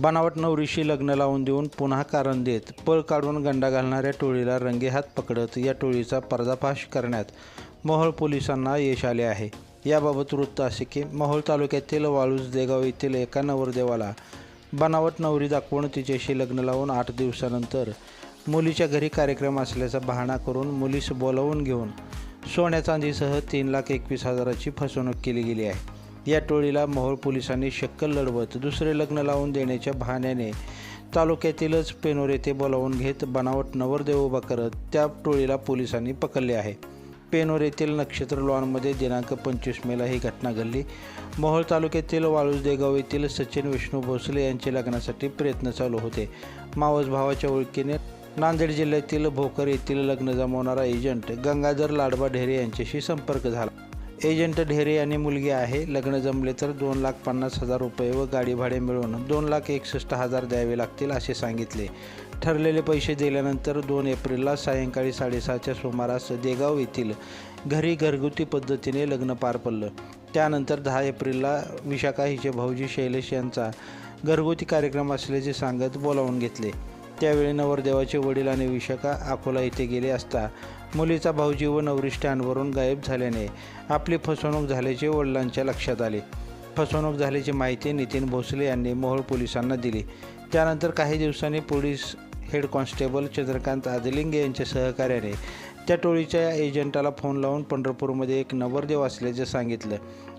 बनावट नवरीशी लग्न लावून देऊन पुन्हा कारण देत पळ काढून गंडा घालणाऱ्या टोळीला रंगेहात पकडत या टोळीचा पर्दाफाश करण्यात मोहोळ पोलिसांना यश आले आहे. याबाबत वृत्त असे की मोहोळ तालुक्यातील वाळूज देगाव येथील एका नवरदेवाला बनावट नवरी दाखवून तिच्याशी लग्न लावून आठ दिवसानंतर मुलीच्या घरी कार्यक्रम असल्याचा बहाणा करून मुलीस बोलावून घेऊन सोन्या चांदीसह तीन लाख एकवीस हजाराची फसवणूक केली गेली आहे. या टोळीला मोहोळ पोलिसांनी शक्कल लढवत दुसरे लग्न लावून देण्याच्या बहाण्याने तालुक्यातीलच पेनोर येथे बोलावून घेत बनावट नवरदेव उभा करत त्या टोळीला पोलिसांनी पकडले आहे. पेनोर येथील नक्षत्र लॉनमध्ये दिनांक पंचवीस मेला ही घटना घडली. मोहोळ तालुक्यातील वाळूज देगाव येथील सचिन विष्णू भोसले यांचे लग्नासाठी प्रयत्न चालू होते. मावस भावाच्या ओळखीने नांदेड जिल्ह्यातील भोकर येथील लग्न जमवणारा एजंट गंगाधर लाडबा ढेरे यांच्याशी संपर्क झाला. एजंट ढेरे आणि मुलगी आहे. लग्न जमले तर दोन लाख पन्नास हजार रुपये व गाडी भाडे मिळून दोन लाख एकसष्ट हजार द्यावे लागतील असे सांगितले. ठरलेले पैसे दिल्यानंतर दोन एप्रिलला सायंकाळी साडेसहाच्या सुमारास देगाव येथील घरी घरगुती पद्धतीने लग्न पार पडलं. त्यानंतर दहा एप्रिलला विशाखा हिचे भाऊजी शैलेश यांचा घरगुती कार्यक्रम असल्याचे सांगत बोलावून घेतले. त्यावेळी नवरदेवाचे वडील आणि विशाखा अकोला येथे गेले असता मुलीचा भाऊजी व नवरी स्टँडवरून गायब झाल्याने आपली फसवणूक झाल्याचे वडिलांच्या लक्षात आले. फसवणूक झाल्याची माहिती नितीन भोसले यांनी मोहोळ पोलिसांना दिली. त्यानंतर काही दिवसांनी police head constable Chandrakant Adalinge यांच्या सहकार्याने त्या टोळीच्या एजंटाला फोन लावून पंढरपूरमध्ये एक नवरदेव असल्याचे सांगितलं.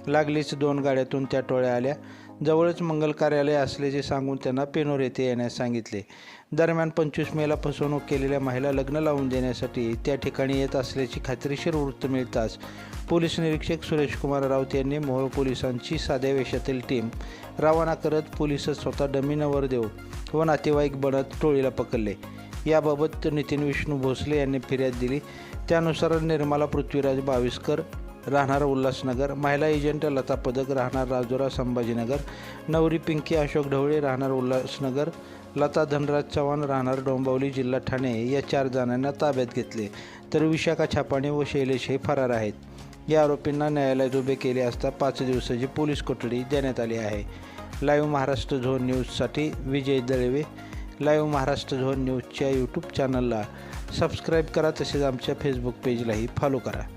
लागलीच दोन गाड्यातून त्या टोळ्या आल्या. जवळच मंगल कार्यालय असल्याचे सांगून त्यांना पेनोर येथे येण्यास सांगितले. दरम्यान पंचवीस मेला फसवणूक केलेल्या महिला लग्न लावून देण्यासाठी त्या ठिकाणी येत असल्याची खात्रीशीर वृत्त मिळताच पोलीस निरीक्षक सुरेश कुमार राऊत यांनी मोहोळ पोलिसांची साध्या वेशातील टीम रवाना करत पोलिसच स्वतः डमी नवरदेव व नातेवाईक बनत टोळीला पकडले. याबाबत नितीन विष्णू भोसले यांनी फिर्याद दिली. त्यानुसार निर्मला पृथ्वीराज बाविस्कर राहणार उल्हासनगर महिला एजंट लता पदक राहणार राजुरा संभाजीनगर नवरी पिंकी अशोक ढवळे राहणार उल्हासनगर लता धनराज चव्हाण राहणार डोंबावली जिल्हा ठाणे या चार जणांना ताब्यात घेतले. तर विशाखा छापाणे व शैलेश हे फरार आहेत. या आरोपींना न्यायालयात उभे केले असता पाच दिवसाची पोलीस कोठडी देण्यात आली आहे. लाईव्ह महाराष्ट्र झोन न्यूजसाठी विजय दळवे लाईव्ह महाराष्ट्र झोन न्यूजच्या यूट्यूब चॅनलला सबस्क्राईब करा तसेच आमच्या फेसबुक पेजलाही फॉलो करा.